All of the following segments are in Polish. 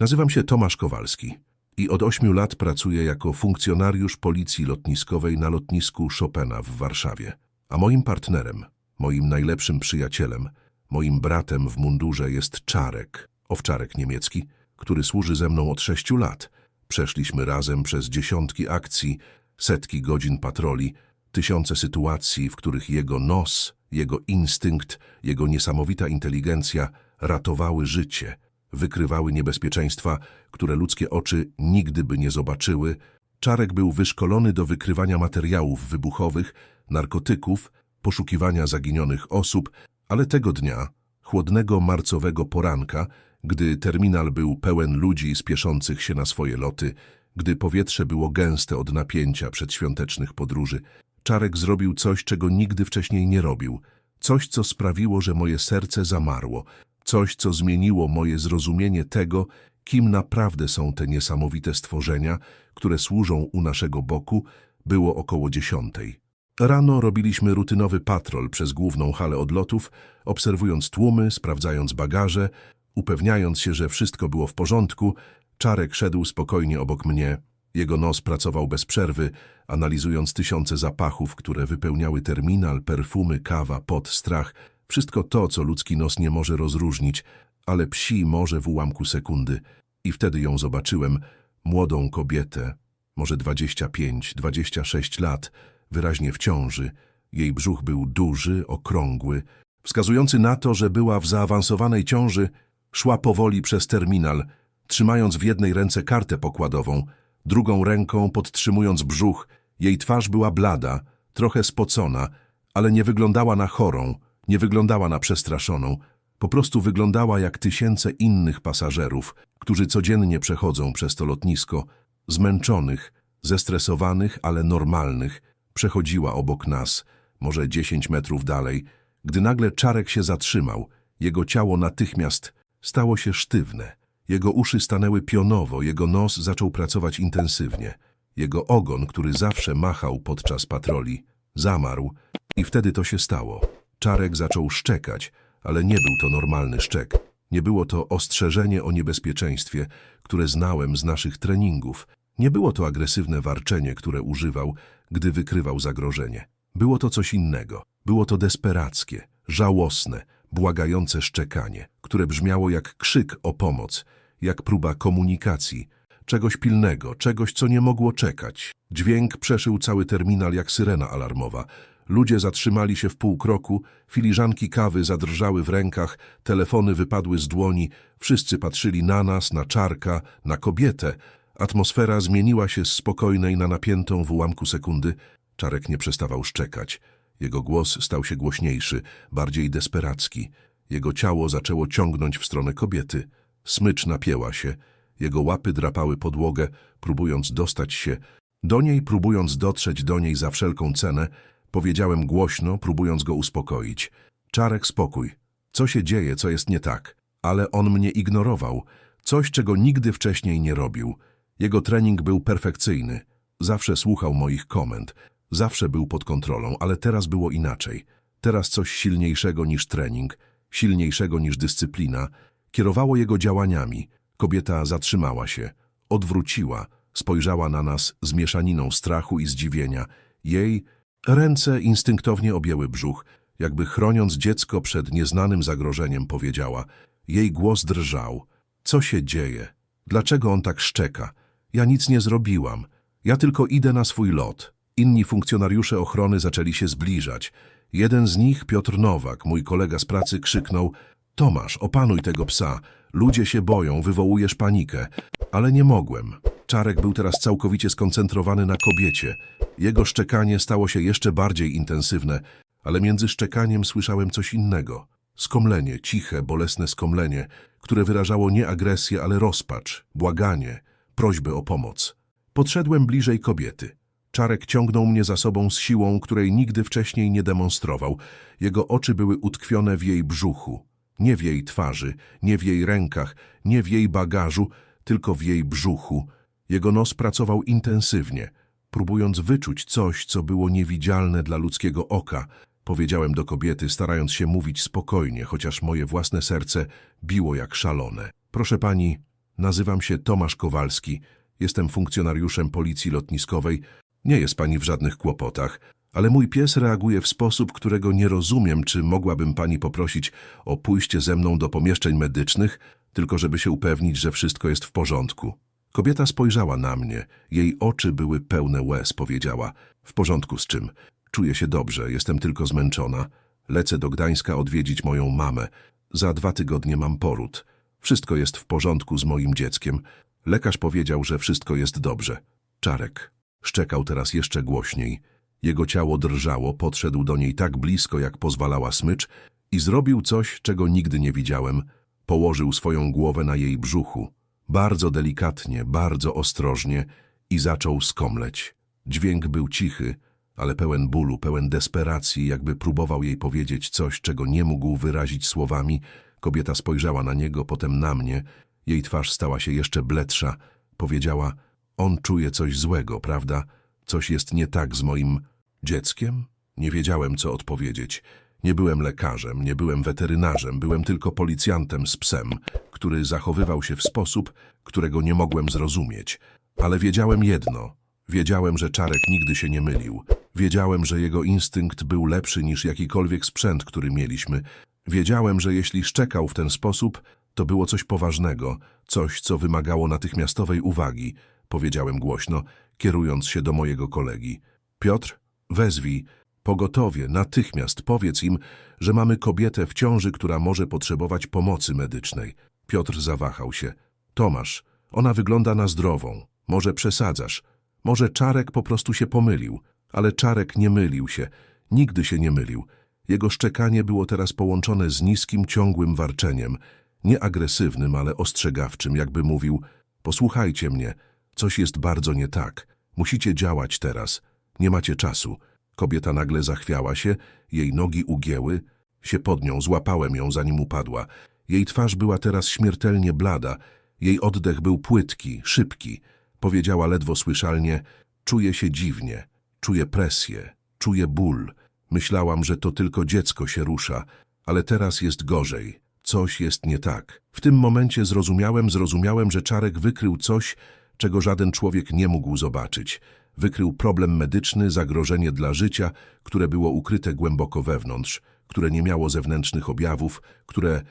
Nazywam się Tomasz Kowalski i od ośmiu lat pracuję jako funkcjonariusz policji lotniskowej na lotnisku Chopina w Warszawie. A moim partnerem, moim najlepszym przyjacielem, moim bratem w mundurze jest Czarek, owczarek niemiecki, który służy ze mną od sześciu lat. Przeszliśmy razem przez dziesiątki akcji, setki godzin patroli, tysiące sytuacji, w których jego nos, jego instynkt, jego niesamowita inteligencja ratowały życie, wykrywały niebezpieczeństwa, które ludzkie oczy nigdy by nie zobaczyły. Czarek był wyszkolony do wykrywania materiałów wybuchowych, narkotyków, poszukiwania zaginionych osób, ale tego dnia, chłodnego marcowego poranka, gdy terminal był pełen ludzi spieszących się na swoje loty, gdy powietrze było gęste od napięcia przedświątecznych podróży, Czarek zrobił coś, czego nigdy wcześniej nie robił. Coś, co sprawiło, że moje serce zamarło. Coś, co zmieniło moje zrozumienie tego, kim naprawdę są te niesamowite stworzenia, które służą u naszego boku, było około dziesiątej. Rano robiliśmy rutynowy patrol przez główną halę odlotów, obserwując tłumy, sprawdzając bagaże, upewniając się, że wszystko było w porządku. Czarek szedł spokojnie obok mnie. Jego nos pracował bez przerwy, analizując tysiące zapachów, które wypełniały terminal, perfumy, kawa, pot, strach. Wszystko to, co ludzki nos nie może rozróżnić, ale psi może w ułamku sekundy. I wtedy ją zobaczyłem, młodą kobietę, może 25, 26 lat, wyraźnie w ciąży. Jej brzuch był duży, okrągły, wskazujący na to, że była w zaawansowanej ciąży, szła powoli przez terminal, trzymając w jednej ręce kartę pokładową, drugą ręką podtrzymując brzuch. Jej twarz była blada, trochę spocona, ale nie wyglądała na chorą, nie wyglądała na przestraszoną. Po prostu wyglądała jak tysiące innych pasażerów, którzy codziennie przechodzą przez to lotnisko, zmęczonych, zestresowanych, ale normalnych. Przechodziła obok nas, może dziesięć metrów dalej, gdy nagle Czarek się zatrzymał. Jego ciało natychmiast stało się sztywne. Jego uszy stanęły pionowo, jego nos zaczął pracować intensywnie. Jego ogon, który zawsze machał podczas patroli, zamarł i wtedy to się stało. Czarek zaczął szczekać, ale nie był to normalny szczek. Nie było to ostrzeżenie o niebezpieczeństwie, które znałem z naszych treningów. Nie było to agresywne warczenie, które używał, gdy wykrywał zagrożenie. Było to coś innego. Było to desperackie, żałosne, błagające szczekanie, które brzmiało jak krzyk o pomoc, jak próba komunikacji, czegoś pilnego, czegoś, co nie mogło czekać. Dźwięk przeszył cały terminal jak syrena alarmowa. Ludzie zatrzymali się w pół kroku, filiżanki kawy zadrżały w rękach, telefony wypadły z dłoni, wszyscy patrzyli na nas, na czarka, na kobietę. Atmosfera zmieniła się z spokojnej na napiętą w ułamku sekundy. Czarek nie przestawał szczekać. Jego głos stał się głośniejszy, bardziej desperacki. Jego ciało zaczęło ciągnąć w stronę kobiety. Smycz napięła się. Jego łapy drapały podłogę, próbując dostać się. Do niej, próbując dotrzeć do niej za wszelką cenę, powiedziałem głośno, próbując go uspokoić. Czarek, spokój. Co się dzieje, co jest nie tak? Ale on mnie ignorował. Coś, czego nigdy wcześniej nie robił. Jego trening był perfekcyjny. Zawsze słuchał moich komend. Zawsze był pod kontrolą, ale teraz było inaczej. Teraz coś silniejszego niż trening, silniejszego niż dyscyplina, kierowało jego działaniami. Kobieta zatrzymała się, odwróciła, spojrzała na nas z mieszaniną strachu i zdziwienia. Jej ręce instynktownie objęły brzuch, jakby chroniąc dziecko przed nieznanym zagrożeniem, powiedziała. Jej głos drżał. Co się dzieje? Dlaczego on tak szczeka? Ja nic nie zrobiłam. Ja tylko idę na swój lot. Inni funkcjonariusze ochrony zaczęli się zbliżać. Jeden z nich, Piotr Nowak, mój kolega z pracy, krzyknął Tomasz, opanuj tego psa. Ludzie się boją, wywołujesz panikę. Ale nie mogłem. Czarek był teraz całkowicie skoncentrowany na kobiecie. Jego szczekanie stało się jeszcze bardziej intensywne, ale między szczekaniem słyszałem coś innego. Skomlenie, ciche, bolesne skomlenie, które wyrażało nie agresję, ale rozpacz, błaganie, prośbę o pomoc. Podszedłem bliżej kobiety. Czarek ciągnął mnie za sobą z siłą, której nigdy wcześniej nie demonstrował. Jego oczy były utkwione w jej brzuchu. Nie w jej twarzy, nie w jej rękach, nie w jej bagażu, tylko w jej brzuchu. Jego nos pracował intensywnie, próbując wyczuć coś, co było niewidzialne dla ludzkiego oka. Powiedziałem do kobiety, starając się mówić spokojnie, chociaż moje własne serce biło jak szalone. Proszę pani, Nazywam się Tomasz Kowalski. Jestem funkcjonariuszem policji lotniskowej. Nie jest pani w żadnych kłopotach, ale mój pies reaguje w sposób, którego nie rozumiem. Czy mogłabym pani poprosić o pójście ze mną do pomieszczeń medycznych, tylko żeby się upewnić, że wszystko jest w porządku? Kobieta spojrzała na mnie. Jej oczy były pełne łez. Powiedziała: W porządku z czym? Czuję się dobrze, jestem tylko zmęczona. Lecę do Gdańska odwiedzić moją mamę. Za dwa tygodnie mam poród. Wszystko jest w porządku z moim dzieckiem. Lekarz powiedział, że wszystko jest dobrze. Czarek szczekał teraz jeszcze głośniej. Jego ciało drżało, podszedł do niej tak blisko, jak pozwalała smycz i zrobił coś, czego nigdy nie widziałem. Położył swoją głowę na jej brzuchu. Bardzo delikatnie, bardzo ostrożnie i zaczął skomleć. Dźwięk był cichy, ale pełen bólu, pełen desperacji, jakby próbował jej powiedzieć coś, czego nie mógł wyrazić słowami. Kobieta spojrzała na niego, potem na mnie. Jej twarz stała się jeszcze bledsza. Powiedziała, on czuje coś złego, prawda? Coś jest nie tak z moim dzieckiem? Nie wiedziałem, co odpowiedzieć. Nie byłem lekarzem, nie byłem weterynarzem, byłem tylko policjantem z psem, który zachowywał się w sposób, którego nie mogłem zrozumieć. Ale wiedziałem jedno. Wiedziałem, że Czarek nigdy się nie mylił. Wiedziałem, że jego instynkt był lepszy niż jakikolwiek sprzęt, który mieliśmy. Wiedziałem, że jeśli szczekał w ten sposób, to było coś poważnego, coś, co wymagało natychmiastowej uwagi, powiedziałem głośno, kierując się do mojego kolegi. Piotr, wezwij, pogotowie, natychmiast powiedz im, że mamy kobietę w ciąży, która może potrzebować pomocy medycznej. Piotr zawahał się. Tomasz, ona wygląda na zdrową. Może przesadzasz. Może Czarek po prostu się pomylił. Ale Czarek nie mylił się. Nigdy się nie mylił. Jego szczekanie było teraz połączone z niskim, ciągłym warczeniem. Nie agresywnym, ale ostrzegawczym, jakby mówił Posłuchajcie mnie, coś jest bardzo nie tak. Musicie działać teraz. Nie macie czasu. Kobieta nagle zachwiała się, jej nogi ugięły, się pod nią, złapałem ją, zanim upadła. Jej twarz była teraz śmiertelnie blada, jej oddech był płytki, szybki. Powiedziała ledwo słyszalnie, czuję się dziwnie, czuję presję, czuję ból. Myślałam, że to tylko dziecko się rusza, ale teraz jest gorzej. Coś jest nie tak. W tym momencie zrozumiałem, zrozumiałem, że Czarek wykrył coś, czego żaden człowiek nie mógł zobaczyć. Wykrył problem medyczny, zagrożenie dla życia, które było ukryte głęboko wewnątrz, które nie miało zewnętrznych objawów, które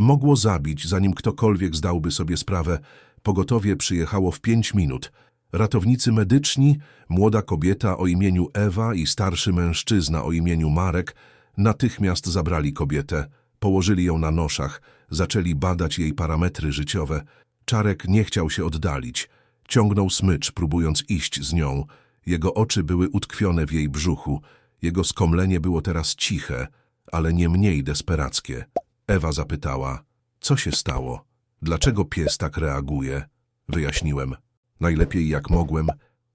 mogło zabić, zanim ktokolwiek zdałby sobie sprawę. Pogotowie przyjechało w pięć minut. Ratownicy medyczni, młoda kobieta o imieniu Ewa i starszy mężczyzna o imieniu Marek natychmiast zabrali kobietę, położyli ją na noszach, zaczęli badać jej parametry życiowe. Czarek nie chciał się oddalić. Ciągnął smycz, próbując iść z nią. Jego oczy były utkwione w jej brzuchu. Jego skomlenie było teraz ciche, ale nie mniej desperackie. Ewa zapytała, co się stało? Dlaczego pies tak reaguje? Wyjaśniłem, najlepiej jak mogłem,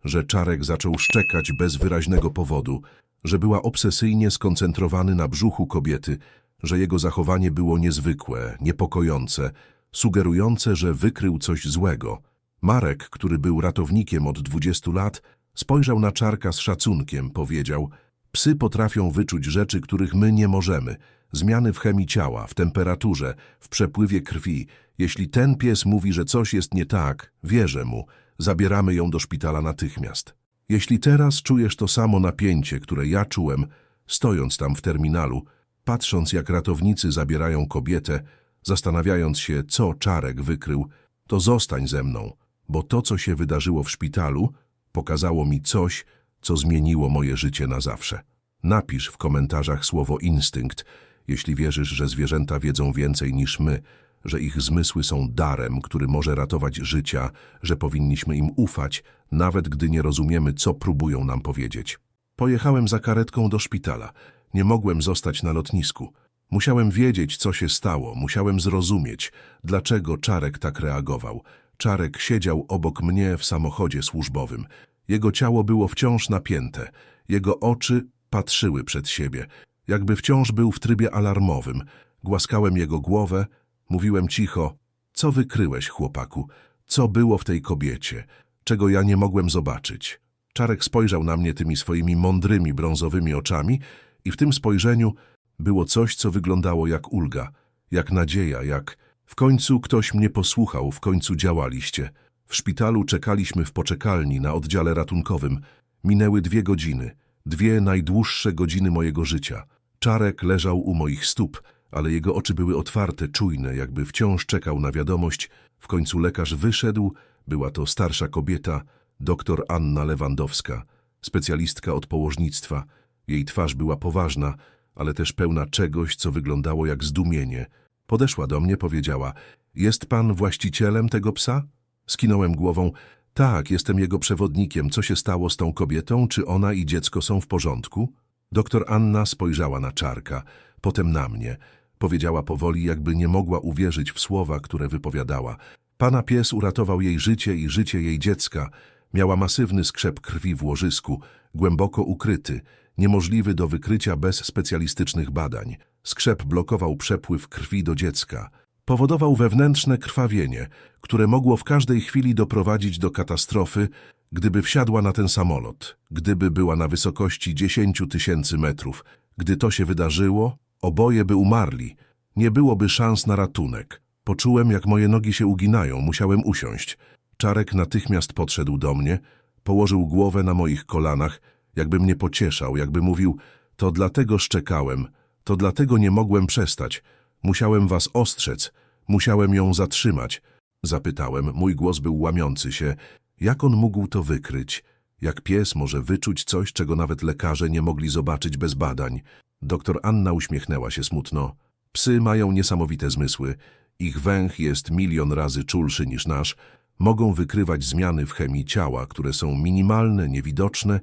że Czarek zaczął szczekać bez wyraźnego powodu, że była obsesyjnie skoncentrowany na brzuchu kobiety, że jego zachowanie było niezwykłe, niepokojące, sugerujące, że wykrył coś złego. Marek, który był ratownikiem od 20 lat, spojrzał na Czarka z szacunkiem, powiedział Psy potrafią wyczuć rzeczy, których my nie możemy. Zmiany w chemii ciała, w temperaturze, w przepływie krwi. Jeśli ten pies mówi, że coś jest nie tak, wierzę mu. Zabieramy ją do szpitala natychmiast. Jeśli teraz czujesz to samo napięcie, które ja czułem, stojąc tam w terminalu, patrząc jak ratownicy zabierają kobietę, zastanawiając się, co Czarek wykrył, to zostań ze mną, bo to, co się wydarzyło w szpitalu, pokazało mi coś, co zmieniło moje życie na zawsze. Napisz w komentarzach słowo instynkt, jeśli wierzysz, że zwierzęta wiedzą więcej niż my, że ich zmysły są darem, który może ratować życia, że powinniśmy im ufać, nawet gdy nie rozumiemy, co próbują nam powiedzieć. Pojechałem za karetką do szpitala. Nie mogłem zostać na lotnisku. Musiałem wiedzieć, co się stało, musiałem zrozumieć, dlaczego Czarek tak reagował. Czarek siedział obok mnie w samochodzie służbowym. Jego ciało było wciąż napięte. Jego oczy patrzyły przed siebie, jakby wciąż był w trybie alarmowym. Głaskałem jego głowę, mówiłem cicho. Co wykryłeś, chłopaku? Co było w tej kobiecie? Czego ja nie mogłem zobaczyć? Czarek spojrzał na mnie tymi swoimi mądrymi, brązowymi oczami i w tym spojrzeniu było coś, co wyglądało jak ulga, jak nadzieja, jak W końcu ktoś mnie posłuchał, w końcu działaliście. W szpitalu czekaliśmy w poczekalni na oddziale ratunkowym. Minęły dwie godziny, dwie najdłuższe godziny mojego życia. Czarek leżał u moich stóp, ale jego oczy były otwarte, czujne, jakby wciąż czekał na wiadomość. W końcu lekarz wyszedł, była to starsza kobieta, doktor Anna Lewandowska, specjalistka od położnictwa. Jej twarz była poważna, ale też pełna czegoś, co wyglądało jak zdumienie. Podeszła do mnie, powiedziała, jest pan właścicielem tego psa? Skinąłem głową, tak, jestem jego przewodnikiem. Co się stało z tą kobietą? Czy ona i dziecko są w porządku? Doktor Anna spojrzała na Czarka, potem na mnie. Powiedziała powoli, jakby nie mogła uwierzyć w słowa, które wypowiadała. Pana pies uratował jej życie i życie jej dziecka. Miała masywny skrzep krwi w łożysku, głęboko ukryty, niemożliwy do wykrycia bez specjalistycznych badań. Skrzep blokował przepływ krwi do dziecka. Powodował wewnętrzne krwawienie, które mogło w każdej chwili doprowadzić do katastrofy, gdyby wsiadła na ten samolot, gdyby była na wysokości 10 tysięcy metrów. Gdy to się wydarzyło, oboje by umarli. Nie byłoby szans na ratunek. Poczułem, jak moje nogi się uginają, musiałem usiąść. Czarek natychmiast podszedł do mnie, położył głowę na moich kolanach, jakby mnie pocieszał, jakby mówił, to dlatego szczekałem, to dlatego nie mogłem przestać. Musiałem was ostrzec, musiałem ją zatrzymać. Zapytałem, mój głos był łamiący się, jak on mógł to wykryć? Jak pies może wyczuć coś, czego nawet lekarze nie mogli zobaczyć bez badań? Doktor Anna uśmiechnęła się smutno. Psy mają niesamowite zmysły. Ich węch jest milion razy czulszy niż nasz. Mogą wykrywać zmiany w chemii ciała, które są minimalne, niewidoczne.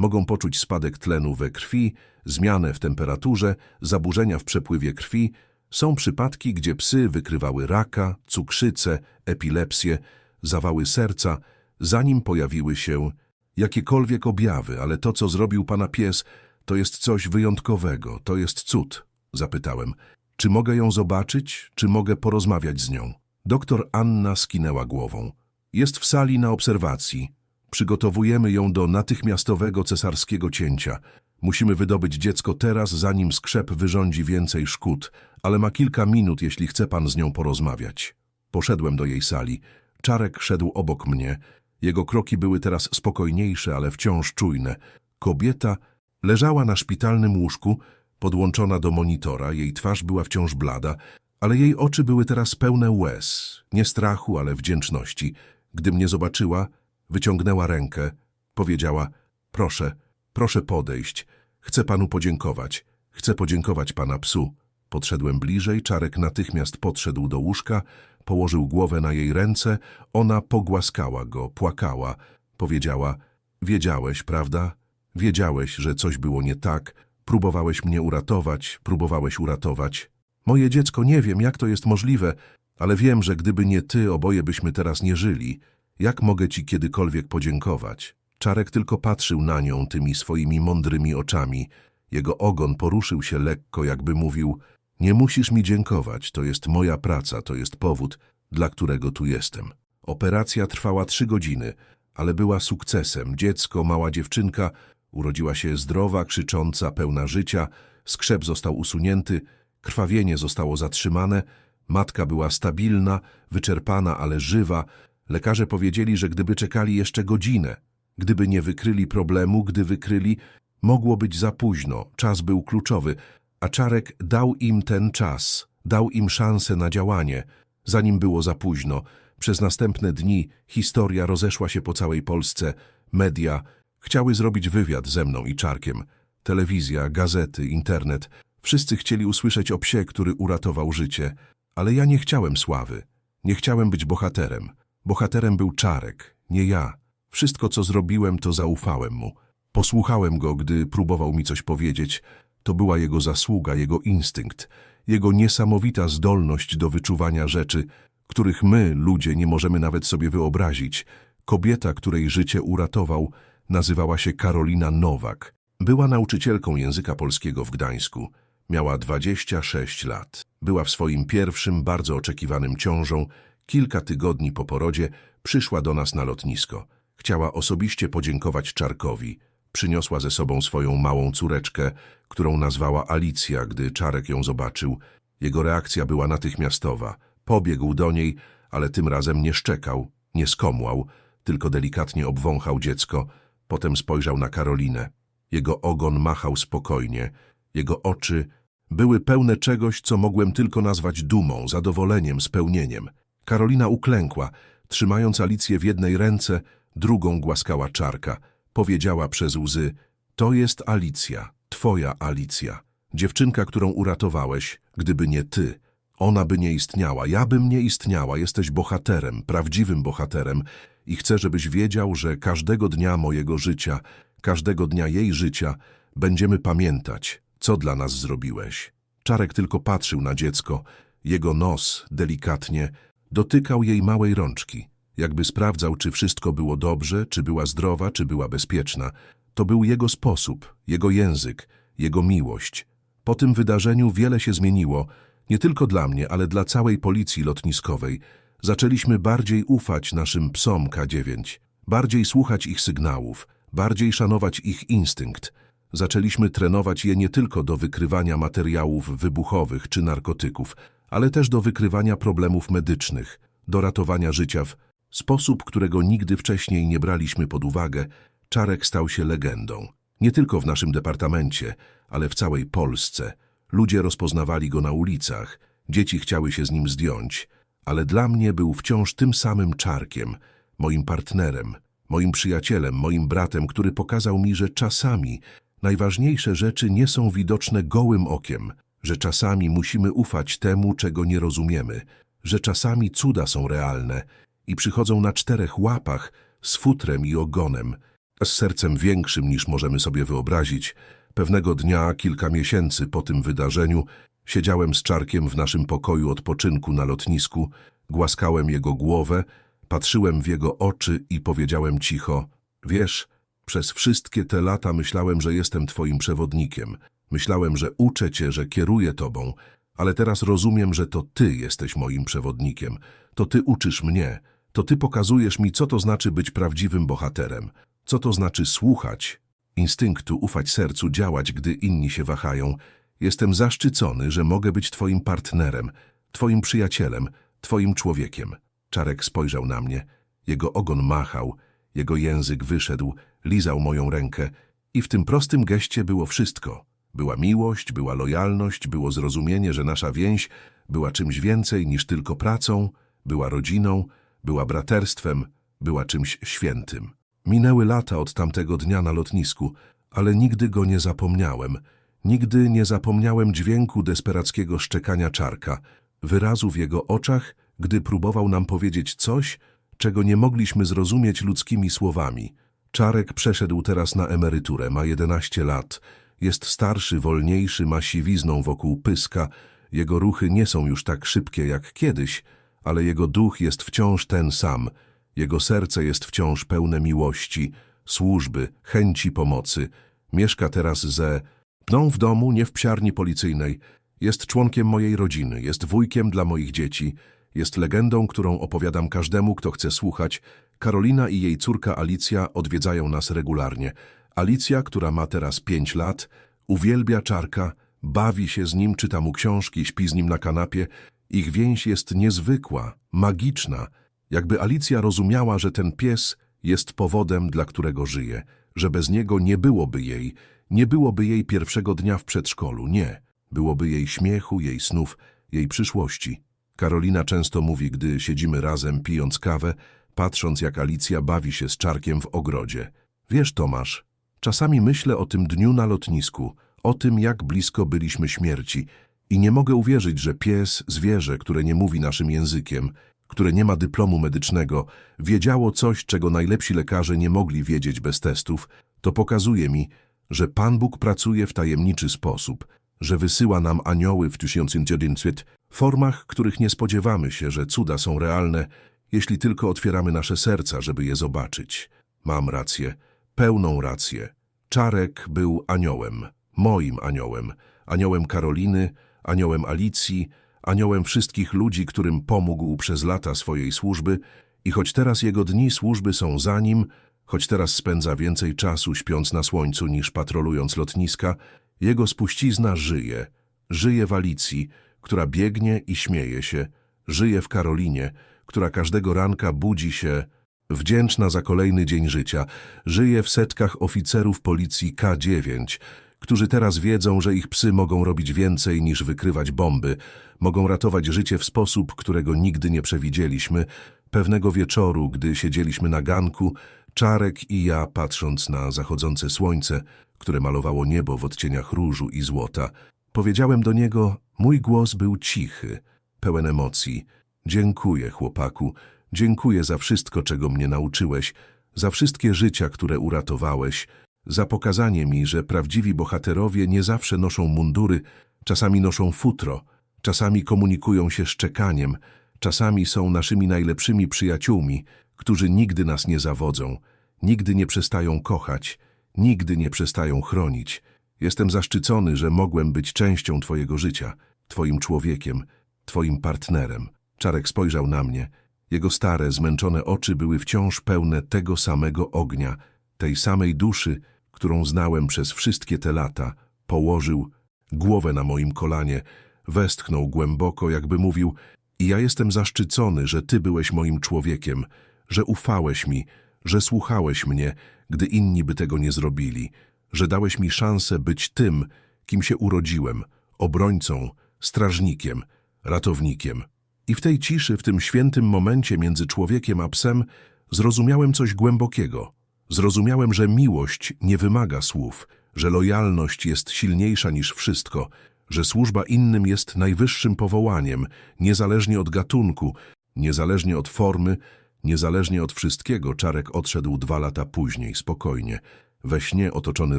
Mogą poczuć spadek tlenu we krwi, zmianę w temperaturze, zaburzenia w przepływie krwi. Są przypadki, gdzie psy wykrywały raka, cukrzycę, epilepsję, zawały serca, zanim pojawiły się jakiekolwiek objawy, ale to, co zrobił pana pies, to jest coś wyjątkowego, to jest cud. Zapytałem, czy mogę ją zobaczyć, czy mogę porozmawiać z nią? Doktor Anna skinęła głową. Jest w sali na obserwacji. Przygotowujemy ją do natychmiastowego cesarskiego cięcia. Musimy wydobyć dziecko teraz, zanim skrzep wyrządzi więcej szkód, ale ma kilka minut, jeśli chce pan z nią porozmawiać. Poszedłem do jej sali. Czarek szedł obok mnie. Jego kroki były teraz spokojniejsze, ale wciąż czujne. Kobieta leżała na szpitalnym łóżku, podłączona do monitora. Jej twarz była wciąż blada, ale jej oczy były teraz pełne łez. Nie strachu, ale wdzięczności. Gdy mnie zobaczyła, wyciągnęła rękę. Powiedziała, proszę, proszę podejść. Chcę panu podziękować. Chcę podziękować pana psu. Podszedłem bliżej, Czarek natychmiast podszedł do łóżka, położył głowę na jej ręce, ona pogłaskała go, płakała. Powiedziała, wiedziałeś, prawda? Wiedziałeś, że coś było nie tak, próbowałeś mnie uratować, próbowałeś uratować. Moje dziecko, nie wiem, jak to jest możliwe, ale wiem, że gdyby nie ty, oboje byśmy teraz nie żyli. Jak mogę ci kiedykolwiek podziękować? Czarek tylko patrzył na nią tymi swoimi mądrymi oczami. Jego ogon poruszył się lekko, jakby mówił, nie musisz mi dziękować, to jest moja praca, to jest powód, dla którego tu jestem. Operacja trwała trzy godziny, ale była sukcesem. Dziecko, mała dziewczynka, urodziła się zdrowa, krzycząca, pełna życia, skrzep został usunięty, krwawienie zostało zatrzymane, matka była stabilna, wyczerpana, ale żywa. Lekarze powiedzieli, że gdyby czekali jeszcze godzinę, gdyby nie wykryli problemu, gdy wykryli, mogło być za późno, czas był kluczowy, a Czarek dał im ten czas, dał im szansę na działanie, zanim było za późno. Przez następne dni historia rozeszła się po całej Polsce, media chciały zrobić wywiad ze mną i Czarkiem. Telewizja, gazety, internet. Wszyscy chcieli usłyszeć o psie, który uratował życie, ale ja nie chciałem sławy. Nie chciałem być bohaterem. Bohaterem był Czarek, nie ja. Wszystko, co zrobiłem, to zaufałem mu. Posłuchałem go, gdy próbował mi coś powiedzieć. To była jego zasługa, jego instynkt, jego niesamowita zdolność do wyczuwania rzeczy, których my, ludzie, nie możemy nawet sobie wyobrazić. Kobieta, której życie uratował, nazywała się Karolina Nowak. Była nauczycielką języka polskiego w Gdańsku. Miała 26 lat. Była w swoim pierwszym, bardzo oczekiwanym ciążą. Kilka tygodni po porodzie przyszła do nas na lotnisko. Chciała osobiście podziękować Czarkowi. Przyniosła ze sobą swoją małą córeczkę, którą nazwała Alicja, gdy Czarek ją zobaczył. Jego reakcja była natychmiastowa. Pobiegł do niej, ale tym razem nie szczekał, nie skomłał, tylko delikatnie obwąchał dziecko, potem spojrzał na Karolinę. Jego ogon machał spokojnie, jego oczy były pełne czegoś, co mogłem tylko nazwać dumą, zadowoleniem, spełnieniem. Karolina uklękła, trzymając Alicję w jednej ręce, drugą głaskała czarka. Powiedziała przez łzy, to jest Alicja, twoja Alicja. Dziewczynka, którą uratowałeś, gdyby nie ty. Ona by nie istniała, ja bym nie istniała, jesteś bohaterem, prawdziwym bohaterem i chcę, żebyś wiedział, że każdego dnia mojego życia, każdego dnia jej życia będziemy pamiętać, co dla nas zrobiłeś. Czarek tylko patrzył na dziecko, jego nos, delikatnie, dotykał jej małej rączki, jakby sprawdzał, czy wszystko było dobrze, czy była zdrowa, czy była bezpieczna. To był jego sposób, jego język, jego miłość. Po tym wydarzeniu wiele się zmieniło, nie tylko dla mnie, ale dla całej policji lotniskowej. Zaczęliśmy bardziej ufać naszym psom K9, bardziej słuchać ich sygnałów, bardziej szanować ich instynkt. Zaczęliśmy trenować je nie tylko do wykrywania materiałów wybuchowych czy narkotyków, ale też do wykrywania problemów medycznych, do ratowania życia w sposób, którego nigdy wcześniej nie braliśmy pod uwagę. Czarek stał się legendą. Nie tylko w naszym departamencie, ale w całej Polsce. Ludzie rozpoznawali go na ulicach, dzieci chciały się z nim zdjąć, ale dla mnie był wciąż tym samym czarkiem, moim partnerem, moim przyjacielem, moim bratem, który pokazał mi, że czasami najważniejsze rzeczy nie są widoczne gołym okiem, że czasami musimy ufać temu, czego nie rozumiemy, że czasami cuda są realne i przychodzą na czterech łapach z futrem i ogonem, z sercem większym niż możemy sobie wyobrazić. Pewnego dnia, kilka miesięcy po tym wydarzeniu, siedziałem z czarkiem w naszym pokoju odpoczynku na lotnisku, głaskałem jego głowę, patrzyłem w jego oczy i powiedziałem cicho: Wiesz, przez wszystkie te lata myślałem, że jestem twoim przewodnikiem. Myślałem, że uczę cię, że kieruję tobą, ale teraz rozumiem, że to ty jesteś moim przewodnikiem. To ty uczysz mnie. To ty pokazujesz mi, co to znaczy być prawdziwym bohaterem. Co to znaczy słuchać, instynktu, ufać sercu, działać, gdy inni się wahają. Jestem zaszczycony, że mogę być twoim partnerem, twoim przyjacielem, twoim człowiekiem. Czarek spojrzał na mnie. Jego ogon machał, jego język wyszedł, lizał moją rękę i w tym prostym geście było wszystko. Była miłość, była lojalność, było zrozumienie, że nasza więź była czymś więcej niż tylko pracą, była rodziną, była braterstwem, była czymś świętym. Minęły lata od tamtego dnia na lotnisku, ale nigdy go nie zapomniałem. Nigdy nie zapomniałem dźwięku desperackiego szczekania czarka, wyrazu w jego oczach, gdy próbował nam powiedzieć coś, czego nie mogliśmy zrozumieć ludzkimi słowami. Czarek przeszedł teraz na emeryturę, ma 11 lat. Jest starszy, wolniejszy, ma siwizną wokół pyska. Jego ruchy nie są już tak szybkie jak kiedyś, ale jego duch jest wciąż ten sam. Jego serce jest wciąż pełne miłości, służby, chęci pomocy. Mieszka teraz ze mną w domu, nie w psiarni policyjnej. Jest członkiem mojej rodziny, jest wujkiem dla moich dzieci, jest legendą, którą opowiadam każdemu, kto chce słuchać. Karolina i jej córka Alicja odwiedzają nas regularnie. Alicja, która ma teraz pięć lat, uwielbia czarka, bawi się z nim, czyta mu książki, śpi z nim na kanapie. Ich więź jest niezwykła, magiczna, jakby Alicja rozumiała, że ten pies jest powodem, dla którego żyje, że bez niego nie byłoby jej, nie byłoby jej pierwszego dnia w przedszkolu, nie. Byłoby jej śmiechu, jej snów, jej przyszłości. Karolina często mówi, gdy siedzimy razem pijąc kawę, patrząc jak Alicja bawi się z czarkiem w ogrodzie. Wiesz, Tomasz, czasami myślę o tym dniu na lotnisku, o tym, jak blisko byliśmy śmierci. I nie mogę uwierzyć, że pies, zwierzę, które nie mówi naszym językiem, które nie ma dyplomu medycznego, wiedziało coś, czego najlepsi lekarze nie mogli wiedzieć bez testów, to pokazuje mi, że Pan Bóg pracuje w tajemniczy sposób, że wysyła nam anioły w 1900 formach, których nie spodziewamy się, że cuda są realne, jeśli tylko otwieramy nasze serca, żeby je zobaczyć. Mam rację, pełną rację. Czarek był aniołem, moim aniołem, aniołem Karoliny, aniołem Alicji, aniołem wszystkich ludzi, którym pomógł przez lata swojej służby. I choć teraz jego dni służby są za nim, choć teraz spędza więcej czasu śpiąc na słońcu niż patrolując lotniska, jego spuścizna żyje, żyje w Alicji, która biegnie i śmieje się, Żyję w Karolinie, która każdego ranka budzi się wdzięczna za kolejny dzień życia. Żyję w setkach oficerów policji K9, którzy teraz wiedzą, że ich psy mogą robić więcej niż wykrywać bomby, mogą ratować życie w sposób, którego nigdy nie przewidzieliśmy. Pewnego wieczoru, gdy siedzieliśmy na ganku, Czarek i ja, patrząc na zachodzące słońce, które malowało niebo w odcieniach różu i złota, powiedziałem do niego, mój głos był cichy, pełen emocji. Dziękuję, chłopaku, dziękuję za wszystko, czego mnie nauczyłeś, za wszystkie życia, które uratowałeś, za pokazanie mi, że prawdziwi bohaterowie nie zawsze noszą mundury, czasami noszą futro, czasami komunikują się szczekaniem, czasami są naszymi najlepszymi przyjaciółmi, którzy nigdy nas nie zawodzą, nigdy nie przestają kochać, nigdy nie przestają chronić. Jestem zaszczycony, że mogłem być częścią Twojego życia, Twoim człowiekiem, Twoim partnerem. Czarek spojrzał na mnie. Jego stare, zmęczone oczy były wciąż pełne tego samego ognia, tej samej duszy, którą znałem przez wszystkie te lata. Położył głowę na moim kolanie, westchnął głęboko, jakby mówił i ja jestem zaszczycony, że Ty byłeś moim człowiekiem, że ufałeś mi, że słuchałeś mnie, gdy inni by tego nie zrobili, że dałeś mi szansę być tym, kim się urodziłem, obrońcą, strażnikiem, ratownikiem. I w tej ciszy, w tym świętym momencie między człowiekiem a psem, zrozumiałem coś głębokiego. Zrozumiałem, że miłość nie wymaga słów, że lojalność jest silniejsza niż wszystko, że służba innym jest najwyższym powołaniem, niezależnie od gatunku, niezależnie od formy, niezależnie od wszystkiego. Czarek odszedł dwa lata później, spokojnie, we śnie otoczony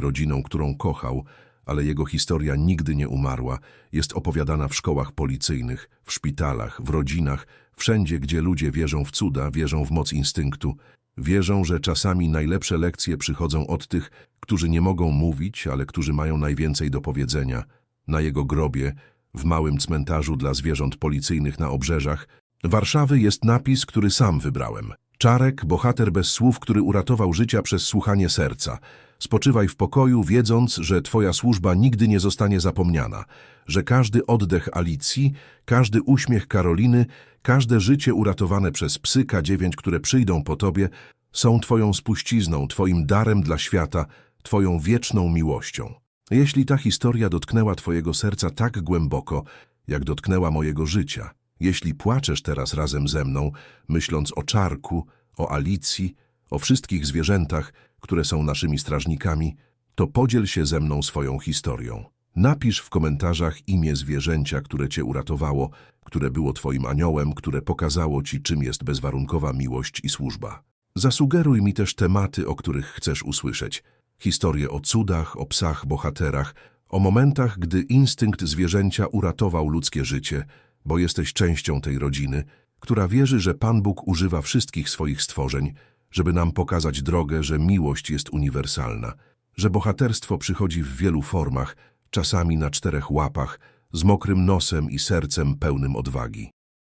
rodziną, którą kochał, ale jego historia nigdy nie umarła. Jest opowiadana w szkołach policyjnych, w szpitalach, w rodzinach, wszędzie, gdzie ludzie wierzą w cuda, wierzą w moc instynktu, wierzą, że czasami najlepsze lekcje przychodzą od tych, którzy nie mogą mówić, ale którzy mają najwięcej do powiedzenia. Na jego grobie, w małym cmentarzu dla zwierząt policyjnych na obrzeżach, Warszawy jest napis, który sam wybrałem. Czarek, bohater bez słów, który uratował życia przez słuchanie serca. Spoczywaj w pokoju, wiedząc, że twoja służba nigdy nie zostanie zapomniana, że każdy oddech Alicji, każdy uśmiech Karoliny, każde życie uratowane przez psy K9, które przyjdą po tobie, są twoją spuścizną, twoim darem dla świata, twoją wieczną miłością. Jeśli ta historia dotknęła twojego serca tak głęboko, jak dotknęła mojego życia, jeśli płaczesz teraz razem ze mną, myśląc o czarku, o Alicji, o wszystkich zwierzętach, które są naszymi strażnikami, to podziel się ze mną swoją historią. Napisz w komentarzach imię zwierzęcia, które cię uratowało, które było twoim aniołem, które pokazało ci, czym jest bezwarunkowa miłość i służba. Zasugeruj mi też tematy, o których chcesz usłyszeć. Historie o cudach, o psach, bohaterach, o momentach, gdy instynkt zwierzęcia uratował ludzkie życie, bo jesteś częścią tej rodziny, która wierzy, że Pan Bóg używa wszystkich swoich stworzeń, żeby nam pokazać drogę, że miłość jest uniwersalna, że bohaterstwo przychodzi w wielu formach, czasami na czterech łapach, z mokrym nosem i sercem pełnym odwagi.